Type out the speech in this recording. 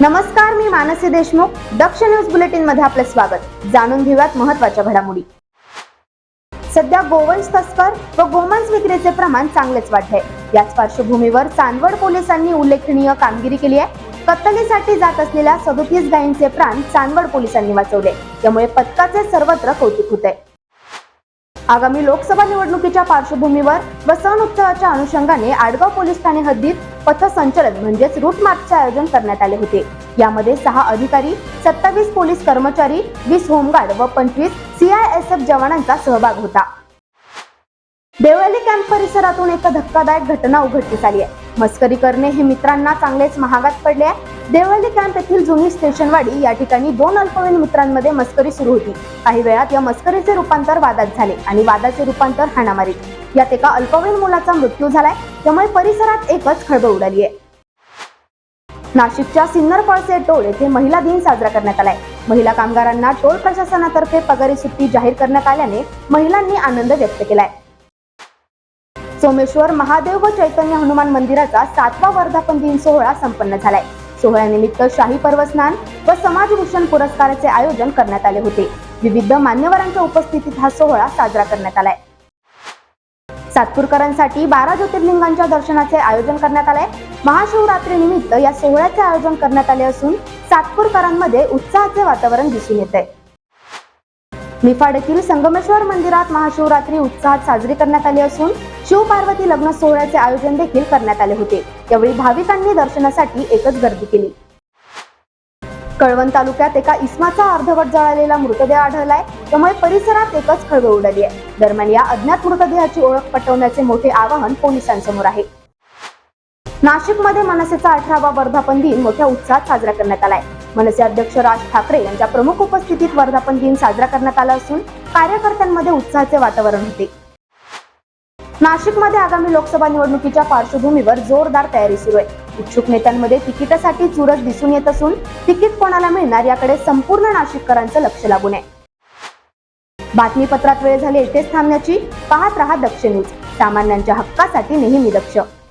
नमस्कार मी मानसी देशमुख. दक्ष न्यूज बुलेटिनमध्ये आपलं स्वागत. जाणून घेऊयात महत्त्वाच्या घडामोडी. सध्या गोवंश तस्कर व गोमांस विक्रीचे प्रमाण चांगलेच वाढले याच पार्श्वभूमीवर चांदवड पोलिसांनी उल्लेखनीय कामगिरी केली आहे. कत्तलीसाठी जात असलेल्या सदोतीस गायींचे प्राण चांदवड पोलिसांनी वाचवले. त्यामुळे पथकाचे सर्वत्र कौतुक होते आगामी लोकसभा निवडणुकीच्या पार्श्वभूमीवर व सण उत्सवाच्या अनुषंगाने आडगाव पोलीस ठाणे हद्दीत पथसंचलन म्हणजेच रूट मार्चचे आयोजन करण्यात आले होते. यामध्ये सहा अधिकारी सत्तावीस पोलीस कर्मचारी वीस होमगार्ड व पंचवीस सीआयएसएफ जवानांचा सहभाग होता. देवळाली कॅम्प परिसरातून एक धक्कादायक घटना उघडकीस आली आहे. मस्करी करणे हे मित्रांना चांगलेच महागात पडले आहे. देवळाली कॅम्प येथील जुनी स्टेशनवाडी या ठिकाणी दोन अल्पवयीन मित्रांमध्ये मस्करी सुरू होती. काही वेळात या मस्करीचे रूपांतर वादात झाले आणि वादाचे रूपांतर हाणामारीत यात एका अल्पवयीन मुलाचा मृत्यू झालाय. त्यामुळे परिसरात एकच खळबळ उडाली आहे. नाशिकच्या सिन्नर पळसे टोल येथे महिला दिन साजरा करण्यात आलाय. महिला कामगारांना टोल प्रशासनातर्फे पगारी सुट्टी जाहीर करण्यात आल्याने महिलांनी आनंद व्यक्त केलाय. सोमेश्वर महादेव व चैतन्य हनुमान मंदिराचा सातवा वर्धापन दिन सोहळा संपन्न झालाय. सोहळ्यानिमित्त शाही पर्वस्नान व समाजभूषण पुरस्काराचे आयोजन करण्यात आले होते. विविध मान्यवरांच्या उपस्थितीत हा सोहळा साजरा करण्यात आलाय. सातपूरकरांसाठी बारा ज्योतिर्लिंगांच्या दर्शनाचे आयोजन करण्यात आले. महाशिवरात्री निमित्त या सोहळ्याचे आयोजन करण्यात आले असून सातपूरकरांमध्ये उत्साहाचे वातावरण दिसून येते. निफाडेतील संगमेश्वर मंदिरात महाशिवरात्री उत्साहात साजरी करण्यात आली असून शिवपार्वती लग्न सोहळ्याचे आयोजन देखील करण्यात आले होते. यावेळी भाविकांनी दर्शनासाठी एकच गर्दी केली. कळवण तालुक्यात एका इस्माचा अर्धवट जळालेला मृतदेह आढळलाय. त्यामुळे परिसरात एकच खळबळ उडाली आहे. दरम्यान या अज्ञात मृतदेहाची ओळख पटवण्याचे मोठे आवाहन पोलिसांसमोर आहे. नाशिकमध्ये मनसेचा अठरावा वर्धापन दिन मोठ्या उत्साहात साजरा करण्यात आलाय. मनसे अध्यक्ष राज ठाकरे यांच्या प्रमुख उपस्थितीत वर्धापन दिन साजरा करण्यात आला असून कार्यकर्त्यांमध्ये उत्साहाचे वातावरण होते. नाशिकमध्ये आगामी लोकसभा निवडणुकीच्या पार्श्वभूमीवर जोरदार तयारी सुरू आहे. इच्छुक नेत्यांमध्ये तिकिटासाठी चुरस दिसून येत असून तिकीट कोणाला मिळणार याकडे संपूर्ण नाशिककरांचं लक्ष लागून आहे. बातमीपत्रात वेळ झाली येथेच थांबण्याची. पाहत रहा दक्ष न्यूज सामान्यांच्या हक्कासाठी नेहमी दक्ष.